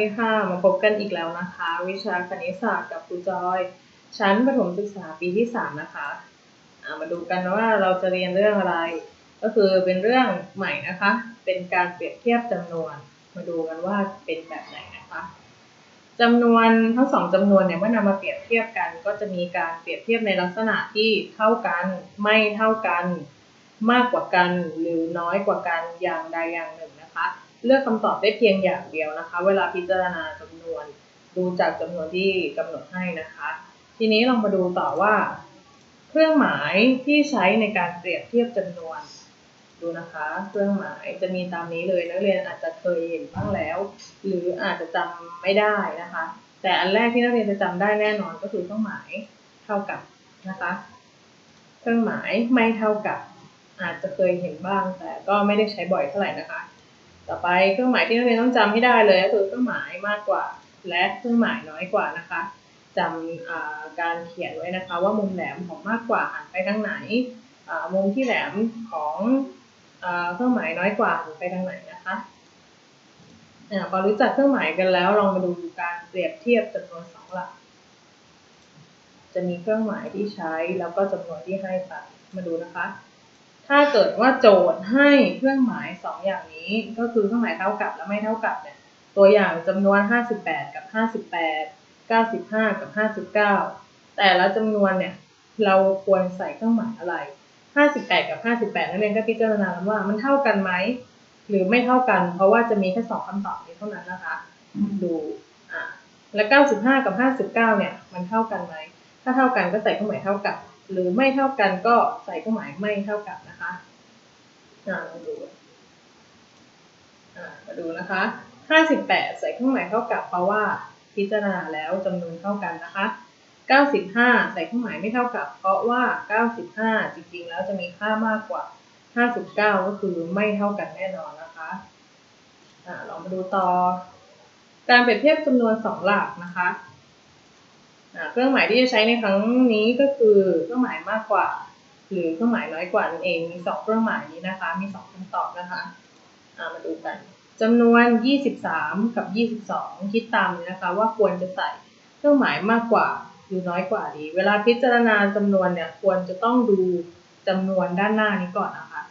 ดีค่ะ มาพบกันอีกแล้วนะคะ วิชาคณิตศาสตร์กับครูจอย ชั้นประถมศึกษาปีที่ 3 นะคะามาดูกันว่าเราจะเรียนเรื่องอะไร ก็คือเป็นเรื่องใหม่นะคะ เป็นการเปรียบเทียบจำนวน มาดูกันว่าเป็นแบบไหนนะคะจำนวนทั้งสองจำนวนเนี่ยเมื่อนำมาเปรียบเทียบกัน ก็จะมีการเปรียบเทียบในลักษณะที่เท่ากัน ไม่เท่ากัน มากกว่ากัน หรือน้อยกว่ากันอย่างใดอย่างหนึ่งนะคะ เลือกคำตอบได้เพียงอย่างเดียวนะคะ เวลาพิจารณาจำนวน ดูจากจำนวนที่กำหนดให้นะคะ ทีนี้ลองมาดูต่อว่า เครื่องหมายที่ใช้ในการเปรียบเทียบจำนวน ดูนะคะ เครื่องหมายจะมีตามนี้เลยนักเรียนอาจจะเคยเห็นบ้างแล้ว หรืออาจจะจำไม่ได้นะคะ แต่อันแรกที่นักเรียนจะจำได้แน่นอนก็คือเครื่องหมายเท่ากับนะคะ เครื่องหมายไม่เท่ากับอาจจะเคยเห็นบ้างแต่ก็ไม่ได้ใช้บ่อยเท่าไหร่นะคะ ต่อไปเครื่องหมายที่นักเรียนต้องจำให้ได้เลยก็คือเครื่องหมายมากกว่า และเครื่องหมายน้อยกว่านะคะจำการเขียนไว้นะคะว่ามุมแหลมของมากกว่าหันไปทางไหนมุมที่แหลมของเครื่องหมายน้อยกว่าหันไปทางไหนนะคะพอรู้จักเครื่องหมายกันแล้วลองมาดูการเปรียบเทียบจำนวนสองหลัก จะมีเครื่องหมายที่ใช้แล้วก็จำนวนที่ให้ไปมาดูนะคะ ถ้าเกิดว่าโจทย์ให้เครื่องหมายสองอย่างนี้ ก็คือเครื่องหมายเท่ากับและไม่เท่ากับเนี่ยตัวอย่างจำนวน 58 กับ 58 95 กับ 59 แต่ละจำนวนเนี่ยเราควรใส่เครื่องหมายอะไร 58 กับ 58 นักเรียนก็พิจารณาว่ามันเท่ากันไหมหรือไม่เท่ากัน เพราะว่าจะมีแค่สองคำตอบนี้เท่านั้นนะคะ ดูอ่าและ95 กับ 59 เนี่ย มันเท่ากันไหม ถ้าเท่ากันก็ใส่เครื่องหมายเท่ากับ หรือไม่เท่ากันก็ใส่เครื่องหมายไม่เท่ากับนะคะอ่าลองดูอ่ามาดูนะคะ58 ใส่เครื่องหมายเท่ากับเพราะว่าพิจารณาแล้วจำนวนเท่ากันนะคะ 95 ใส่เครื่องหมายไม่เท่ากับ เพราะว่า 95 จริงๆ แล้วจะมีค่ามากกว่า 59 ก็คือไม่เท่ากันแน่นอนนะคะอ่าลองมาดูต่อ การเปรียบเทียบจำนวน 2 หลักนะคะ เครื่องหมายที่จะใช้ในครั้งนี้ก็คือเครื่องหมายมากกว่า หรือเครื่องหมายน้อยกว่านั่นเอง มี2เครื่องหมายนี้นะคะ มี2คำตอบนะคะมาดูกันจำนวน 23 กับ 22 คิดตามนี้นะคะ ว่าควรจะใส่เครื่องหมายมากกว่าหรือน้อยกว่าดี เวลาพิจารณาจำนวนเนี่ยควรจะต้องดูจำนวนด้านหน้านี้ก่อนนะคะ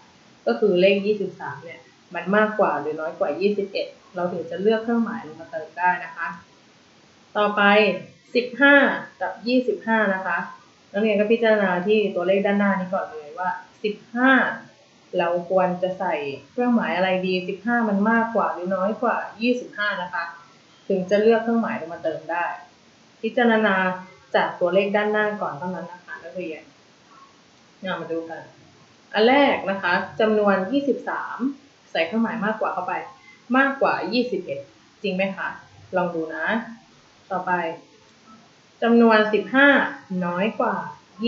ก็คือเลข 23 เนี่ยมันมากกว่าหรือน้อยกว่า 21 เราถึงจะเลือกเครื่องหมายลงมาเติมได้นะคะ ต่อไป 15กับ25นะคะนักเรียนก็พิจารณาที่ตัวเลขด้านหน้านี้ก่อนเลยว่า15เราควรจะใส่เครื่องหมายอะไรดี15มันมากกว่าหรือน้อยกว่า25นะคะ ถึงจะเลือกเครื่องหมายลงมาเติมได้ พิจารณาจากตัวเลขด้านหน้าก่อนเท่านั้นนะคะนักเรียนมาดูกัน อันแรกนะคะจำนวน 23 ใส่เครื่องหมายมากกว่าเข้าไป มากกว่า 21 จริงไหมคะ ลองดูนะ ต่อไป จำนวน 15 น้อยกว่า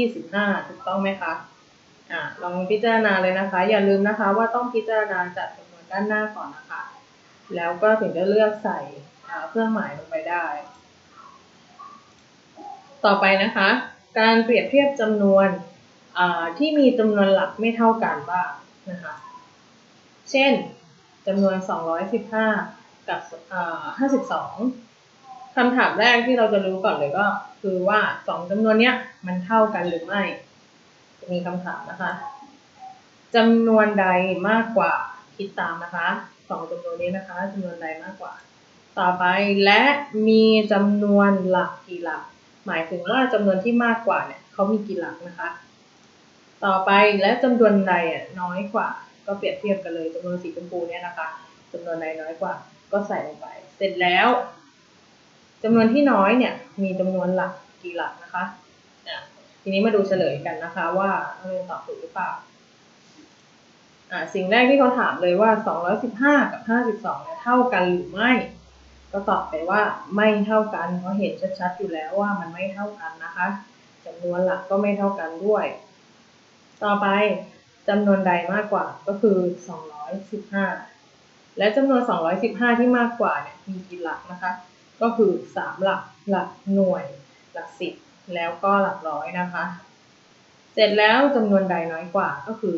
25 ถูกต้องไหมคะอ่าลองพิจารณาเลยนะคะ อย่าลืมนะคะว่าต้องพิจารณาจากจำนวนด้านหน้าก่อนนะคะ แล้วก็ถึงจะเลือกใส่เครื่องหมายลงไปได้ ต่อไปนะคะ การเปรียบเทียบจำนวนที่มีจำนวนหลักไม่เท่ากันบ้างนะคะ เช่นจำนวน 215 กับ 52 คำถามแรกที่เราจะรู้ก่อนเลยก็ คือว่าสองจำนวนเนี้ยมันเท่ากันหรือไม่ มีคำถามนะคะจำนวนใดมากกว่าคิดตามนะคะสองจำนวนนี้นะคะจำนวนใดมากกว่า ต่อไปและมีจำนวนหลักกี่หลัก หมายถึงว่าจำนวนที่มากกว่าเนี่ยเขามีกี่หลักนะคะ ต่อไปและจำนวนใดน้อยกว่า ก็เปรียบเทียบกันเลยจำนวนสีชมพูเนี่ยนะคะจำนวนใดน้อยกว่า ก็ใส่ลงไป เสร็จแล้ว จำนวนที่น้อยเนี่ยมีจำนวนหลักกี่หลักนะคะทีนี้มาดูเฉลยกันนะคะ ว่าเราตอบถูกหรือเปล่าอ่าสิ่งแรกที่เขาถามเลยว่า 215 กับ 52เนี่ยเท่ากันหรือไม่ ก็ตอบไปว่าไม่เท่ากันเพราะเห็นชัดๆอยู่แล้วว่ามันไม่เท่ากันนะคะจำนวนหลักก็ไม่เท่ากันด้วย ต่อไปจำนวนใดมากกว่าก็คือ 215 และจำนวน 215 ที่มากกว่าเนี่ยมีกี่หลักนะคะ ก็คือ 3 หลักหลักหน่วยหลักสิบแล้วก็หลักร้อยนะคะ เสร็จแล้วจำนวนใดน้อยกว่าก็คือ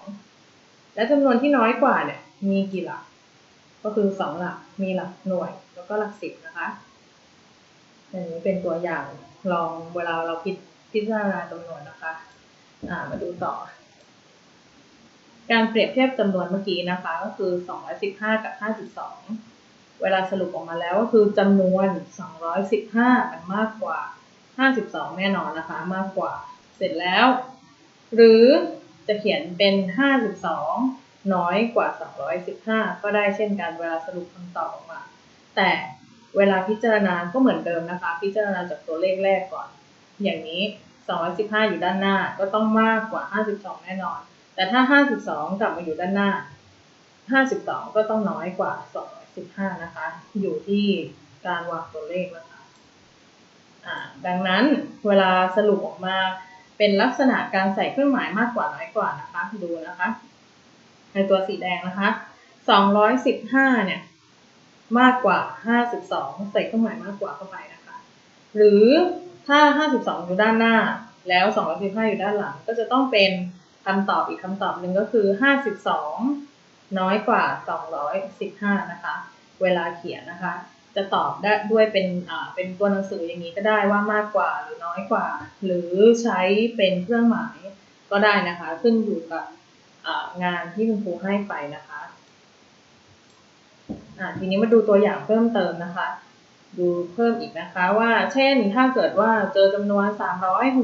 52 และจำนวนที่น้อยกว่าเนี่ยมีกี่หลัก ก็คือสองหลักมีหลักหน่วยแล้วก็หลักสิบนะคะอันนี้เป็นตัวอย่างลองเวลาเราพิพิจารณาจำนวนนะคะอ่ามาดูต่อ การเปรียบเทียบจำนวนเมื่อกี้นะคะ ก็คือ 215 กับ 52 เวลาสรุปออกมาแล้วก็คือจำนวน 215 มันมากกว่า 52 แน่นอนนะคะ มากกว่า เสร็จแล้ว หรือจะเขียนเป็น 52 น้อยกว่า 215 ก็ได้เช่นกันเวลาสรุปคำตอบออกมา แต่เวลาพิจารณาก็เหมือนเดิมนะคะ พิจารณาจากตัวเลขแรกก่อน อย่างนี้ 215 อยู่ด้านหน้าก็ต้องมากกว่า 52 แน่นอน แต่ถ้า 52 กลับมาอยู่ด้านหน้า 52 ก็ต้องน้อยกว่า 15 นะคะ อยู่ที่การวางตัวเลขนะคะอ่าดังนั้นเวลาสรุปออกมาเป็นลักษณะการใส่เครื่องหมายมากกว่าน้อยกว่านะคะ ดูนะคะ ในตัวสีแดงนะคะ215เนี่ยมากกว่า 52 ใส่เครื่องหมายมากกว่าเข้าไปนะคะ หรือถ้า 52 อยู่ด้านหน้าแล้ว 215 อยู่ด้านหลัง ก็จะต้องเป็นคำตอบอีกคำตอบหนึ่งก็คือ 52 น้อยกว่า 215 นะคะ เวลาเขียนนะคะ จะตอบได้ด้วยเป็นอ่าเป็นตัวหนังสืออย่างนี้ก็ได้ว่ามากกว่าหรือน้อยกว่า หรือใช้เป็นเครื่องหมายก็ได้นะคะ ขึ้นอยู่กับงานที่คุณครูให้ไปนะคะทีนี้มาดูตัวอย่างเพิ่มเติมนะคะ ดูเพิ่มอีกนะคะว่าเช่นถ้าเกิดว่าเจอจำนวน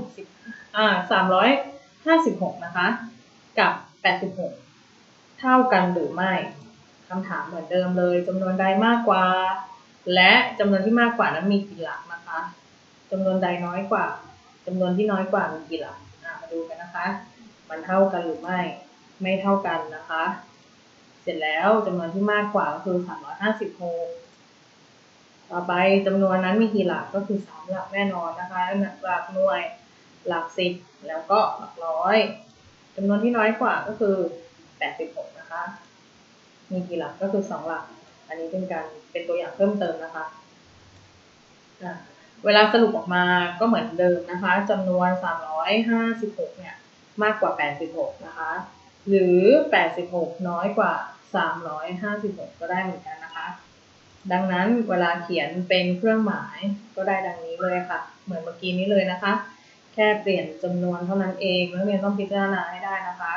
360อ่า356 นะคะ กับ 86 เท่ากันหรือไม่คำถามเหมือนเดิมเลยจำนวนใดมากกว่า และจำนวนที่มากกว่านั้นมีกี่หลักนะคะจำนวนใดน้อยกว่าจำนวนที่น้อยกว่ามีกี่หลักมาดูกันนะคะ มันเท่ากันหรือไม่ ไม่เท่ากันนะคะ เสร็จแล้วจำนวนที่มากกว่าก็คือ 356 ต่อไปจำนวนนั้นมีกี่หลักก็คือ 3 หลักแน่นอนนะคะหลักหน่วยหลักสิบแล้วก็หลักร้อยจำนวนที่น้อยกว่าก็คือ 86 นะคะ มีกี่หลักก็คือ 2 หลัก อันนี้เป็นการเป็นตัวอย่างเพิ่มเติมนะคะ เวลาสรุปออกมาก็เหมือนเดิมนะคะจำนวน 356 เนี่ย มากกว่า 86 นะคะ หรือ 86 น้อยกว่า 356 ก็ได้เหมือนกันนะคะ ดังนั้นเวลาเขียนเป็นเครื่องหมายก็ได้ดังนี้เลยค่ะ เหมือนเมื่อกี้นี้เลยนะคะ แค่เปลี่ยนจำนวนเท่านั้นเองนักเรียนต้องพิจารณาให้ได้นะคะ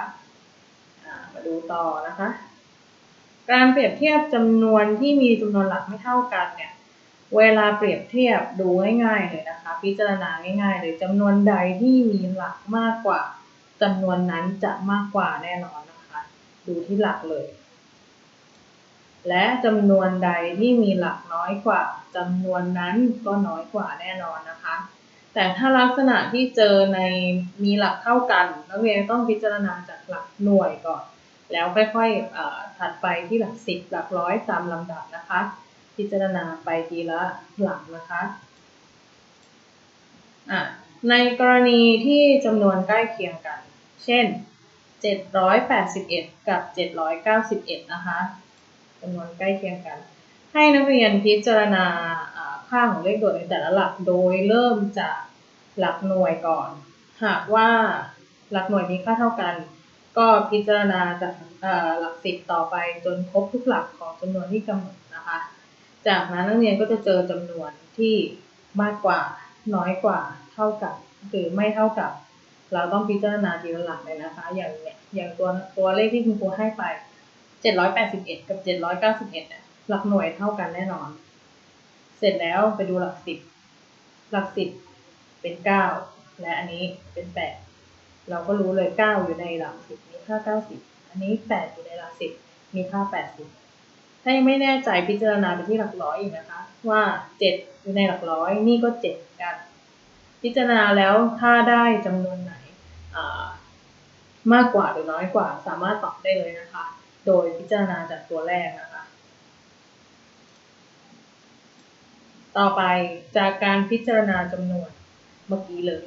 มาดูต่อนะคะ การเปรียบเทียบจำนวนที่มีจำนวนหลักไม่เท่ากันเนี่ย เวลาเปรียบเทียบดูง่ายๆเลยนะคะ พิจารณาง่ายๆเลยจำนวนใดที่มีหลักมากกว่าจำนวนนั้นจะมากกว่าแน่นอนนะคะ ดูที่หลักเลย และจำนวนใดที่มีหลักน้อยกว่าจำนวนนั้นก็น้อยกว่าแน่นอนนะคะแต่ถ้าลักษณะที่เจอในมีหลักเท่ากันนักเรียนต้องพิจารณาจากหลักหน่วยก่อน แล้วค่อยๆถัดไปที่หลักสิบหลักร้อยตามลำดับนะคะ พิจารณาไปทีละหลักนะคะะในกรณีที่จำนวนใกล้เคียงกัน เช่น 781 กับ 791 นะคะจำนวนใกล้เคียงกัน ให้นักเรียนพิจารณาค่าของเลขโดดในแต่ละหลักโดยเริ่มจากหลักหน่วยก่อน หากว่าหลักหน่วยมีค่าเท่ากัน ก็พิจารณาจากหลักสิบต่อไปจนครบทุกหลักของจำนวนที่กำหนดนะคะ จากนั้นนักเรียนก็จะเจอจำนวนที่มากกว่าน้อยกว่าเท่ากับหรือไม่เท่ากับ เราต้องพิจารณาทีละหลักเลยนะคะ อย่างเนี่ยอย่างตัวตัวเลขที่คุณครูให้ไป 781 กับ 791เนี่ยหลักหน่วยเท่ากันแน่นอน เสร็จแล้วไปดูหลักสิบหลักสิบเป็น 9 และอันนี้เป็น 8 เราก็รู้เลย 9 อยู่ในหลักสิบมีค่า 90 อันนี้ 8 อยู่ในหลักสิบมีค่า 80 ถ้ายังไม่แน่ใจพิจารณาไปที่หลักร้อยอีกนะคะ ว่า 7 อยู่ในหลักร้อยนี่ก็ 7 กัน พิจารณาแล้วถ้าได้จำนวนไหนมากกว่าหรือน้อยกว่าสามารถตอบได้เลยนะคะ โดยพิจารณาจากตัวแรกนะคะ ต่อไปจากการพิจารณาจำนวนเมื่อกี้เลย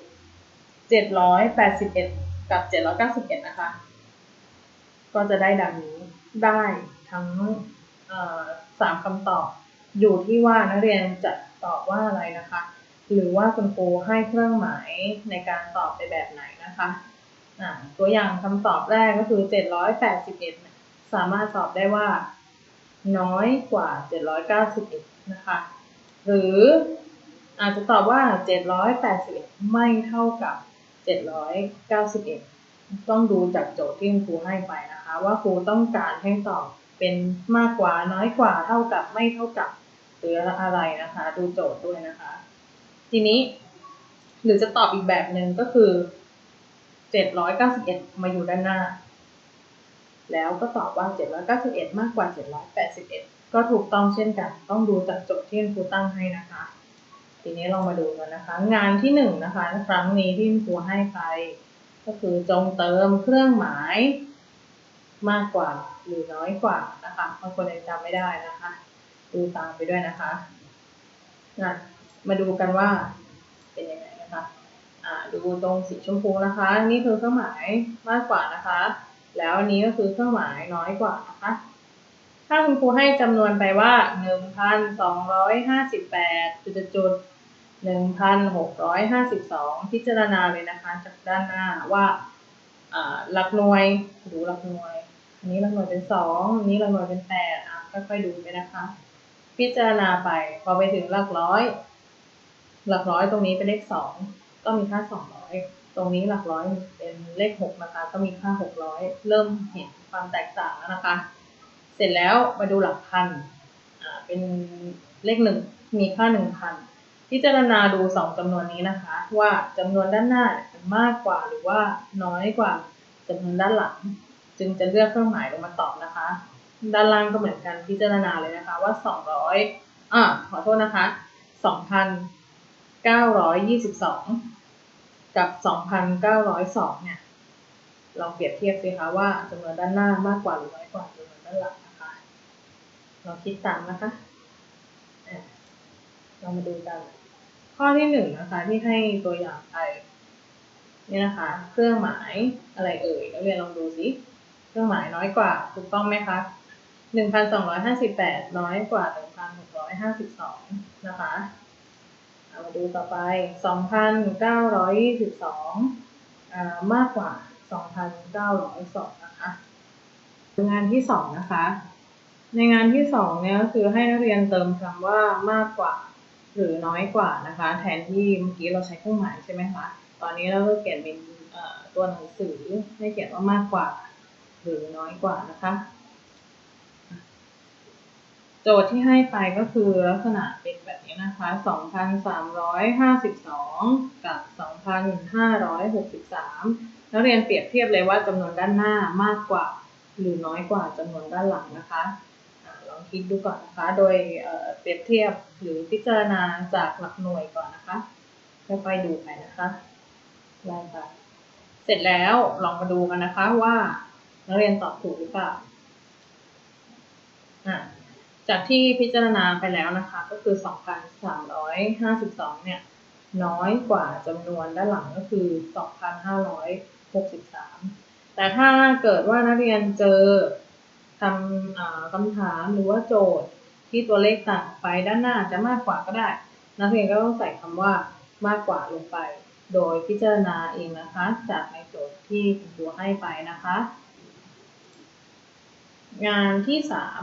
781 กับ 791 นะคะ ก็จะได้ดังนี้ ได้ทั้งสามคำตอบ อยู่ที่ว่านักเรียนจะตอบว่าอะไรนะคะ หรือว่าคุณครูให้เครื่องหมายในการตอบไปแบบไหนนะคะตัวอย่างคำตอบแรกก็คือ 781 สามารถตอบได้ว่า น้อยกว่า 791 นะคะ หรืออาจจะตอบว่า 781 ไม่เท่ากับ 791 ต้องดูจากโจทย์ที่ครูให้ไปนะคะ ว่าครูต้องการให้ตอบเป็นมากกว่าน้อยกว่าเท่ากับไม่เท่ากับหรืออะไรนะคะ ดูโจทย์ด้วยนะคะ ทีนี้ หรือจะตอบอีกแบบหนึ่งก็คือ 791 มาอยู่ด้านหน้า แล้วก็ตอบว่า 791 มากกว่า 781 ก็ถูกต้องเช่นกัน ต้องดูจากโจทย์ที่ครูตั้งให้นะคะ ทีนี้เรามาดูกันนะคะ งานที่หนึ่งนะคะ ครั้งนี้ที่ครูให้ไป ก็คือจงเติมเครื่องหมายมากกว่าหรือน้อยกว่านะคะบางคนยังจำไม่ได้นะคะ ดูตามไปด้วยนะคะนะมาดูกันว่าเป็นยังไงนะคะอ่าดูตรงสีชมพูนะคะ นี่คือเครื่องหมายมากกว่านะคะ แล้วอันนี้ก็คือเครื่องหมายน้อยกว่านะคะ ถ้าคุณครูให้จำนวนไปว่า 1,258จุดจุด 1,652 พิจารณาเลยนะคะ จากด้านหน้าว่าหลักหน่วยดูหลักหน่วย อันนี้หลักหน่วยเป็นสองอันนี้หลักหน่วยเป็นแปดอะค่อยๆดูไปนะคะ พิจารณาไปพอไปถึงหลักร้อย หลักร้อยตรงนี้เป็นเลขสองก็มีค่าสองร้อยตรงนี้หลักร้อยเป็นเลขหกนะคะ ก็มีค่าหกร้อยเริ่มเห็นความแตกต่างแล้วนะคะ เสร็จแล้วมาดูหลักพันอ่าเป็นเลขหนึ่งมีค่าหนึ่ง พิจารณาดูสองจำนวนนี้นะคะ ว่าจำนวนด้านหน้าเป็นมากกว่าหรือว่าน้อยกว่าจำนวนด้านหลัง จึงจะเลือกเครื่องหมายลงมาตอบนะคะ ด้านล่างก็เหมือนกันพิจารณาเลยนะคะว่าสองร้อยอ่าขอโทษนะคะสองพันเก้าร้อยยี่สิบสองกับสองพันเก้าร้อยสองเนี่ยลองเปรียบเทียบสิคะว่าจำนวนด้านหน้ามากกว่าหรือน้อยกว่าจำนวนด้านหลังนะคะลองคิดตามนะคะเรามาดูกัน ข้อที่หนึ่งนะคะที่ให้ตัวอย่างไปนี่นะคะ เครื่องหมายอะไรเอ่ยนักเรียนลองดูสิเครื่องหมายน้อยกว่าถูกต้องไหมคะหนึ่งพันสองร้อยห้าสิบแปดน้อยกว่าหนึ่งพันหกร้อยห้าสิบสองนะคะเอามาดูต่อไปสองพันเก้าร้อยยี่สิบสองมากกว่าสองพันเก้าร้อยสองนะคะงานที่สองนะคะ ในงานที่สองเนี่ยก็คือให้นักเรียนเติมคำว่ามากกว่า หรือน้อยกว่านะคะ แทนที่เมื่อกี้เราใช้เครื่องหมายใช่ไหมคะ ตอนนี้เราก็เขียนเป็นตัวหนังสือให้เขียนว่ามากกว่า หรือน้อยกว่านะคะ โจทย์ที่ให้ไปก็คือลักษณะเป็นแบบนี้นะคะ 2,352 กับ 2,563นักเรียนเปรียบเทียบเลยว่าจำนวนด้านหน้ามากกว่า หรือน้อยกว่าจำนวนด้านหลังนะคะ คิดดูก่อนนะคะ โดยเปรียบเทียบหรือพิจารณาจากหลักหน่วยก่อนนะคะค่อยๆดูไปนะคะไล่ไปเสร็จแล้วลองมาดูกันนะคะว่านักเรียนตอบถูกหรือเปล่าจากที่พิจารณาไปแล้วนะคะ ก็คือ 2,352 เนี่ย น้อยกว่าจำนวนด้านหลังก็คือ 2,563 แต่ถ้าเกิดว่านักเรียนเจอ คำคำถามหรือว่าโจทย์ที่ตัวเลขต่างไปด้านหน้าจะมากกว่าก็ได้ นักเรียนก็ต้องใส่คำว่ามากกว่าลงไป โดยพิจารณาเองนะคะ จากในโจทย์ที่คุณครูให้ไปนะคะ งานที่สาม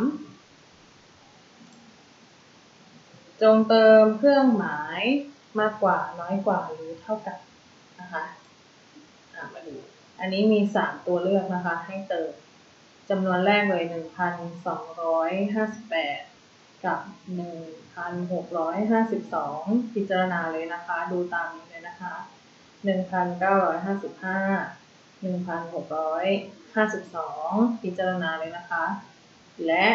จงเติมเครื่องหมายมากกว่าน้อยกว่าหรือเท่ากับนะคะมาดู อันนี้มีสามตัวเลือกนะคะให้เติม จำนวนแรกเลยหนึ่งพันสองร้อยห้าสิบแปดกับหนึ่งพันหกร้อยห้าสิบสองพิจารณาเลยนะคะ ดูตามนี้เลยนะคะหนึ่งพันเก้าร้อยห้าสิบห้าหนึ่งพันหกร้อยห้าสิบสองพิจารณาเลยนะคะ และ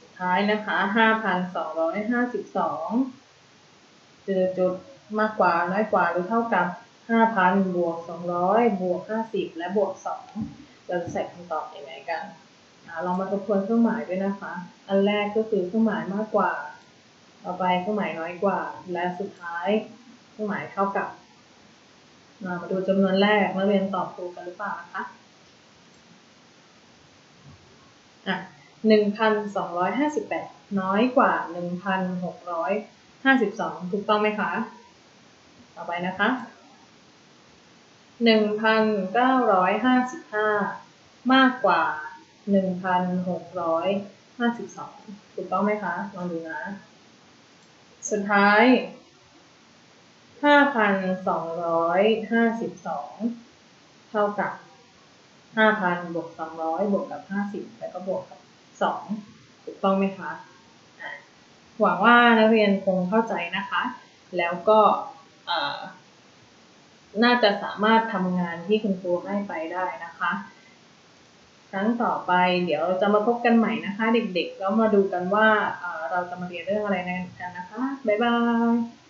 สุดท้ายนะคะห้าพันสองร้อยห้าสิบสองจุดจุดมากกว่าน้อยกว่าหรือเท่ากับห้าพันบวกสองร้อยบวกห้าสิบและบวกสอง เราจะใส่คำตอบยังไงกันลองมาทบทวนเครื่องหมายด้วยนะคะ อันแรกก็คือเครื่องหมายมากกว่า ต่อไปเครื่องหมายน้อยกว่า และสุดท้ายเครื่องหมายเท่ากับ มาดูจำนวนแรกนักเรียนตอบถูกกันหรือเปล่านะคะอะหนึ่งพันสองร้อยห้าสิบแปดน้อยกว่าหนึ่งพันหกร้อยห้าสิบสองถูกต้องไหมคะ ต่อไปนะคะ หนึ่งพันเก้าร้อยห้าสิบห้ามากกว่าหนึ่งพันหกร้อยห้าสิบสองถูกต้องไหมคะลองดูนะ สุดท้ายห้าพันสองร้อยห้าสิบสองเท่ากับห้าพันบวกสองร้อยบวกกับห้าสิบแล้วก็บวกกับสองถูกต้องไหมคะอะหวังว่านักเรียนคงเข้าใจนะคะ แล้วก็เอ่อ น่าจะสามารถทำงานที่คุณครูให้ไปได้นะคะ ครั้งต่อไปเดี๋ยวจะมาพบกันใหม่นะคะ เด็กๆ แล้วมาดูกันว่าเราจะมาเรียนเรื่องอะไรกันนะคะ บ๊ายบาย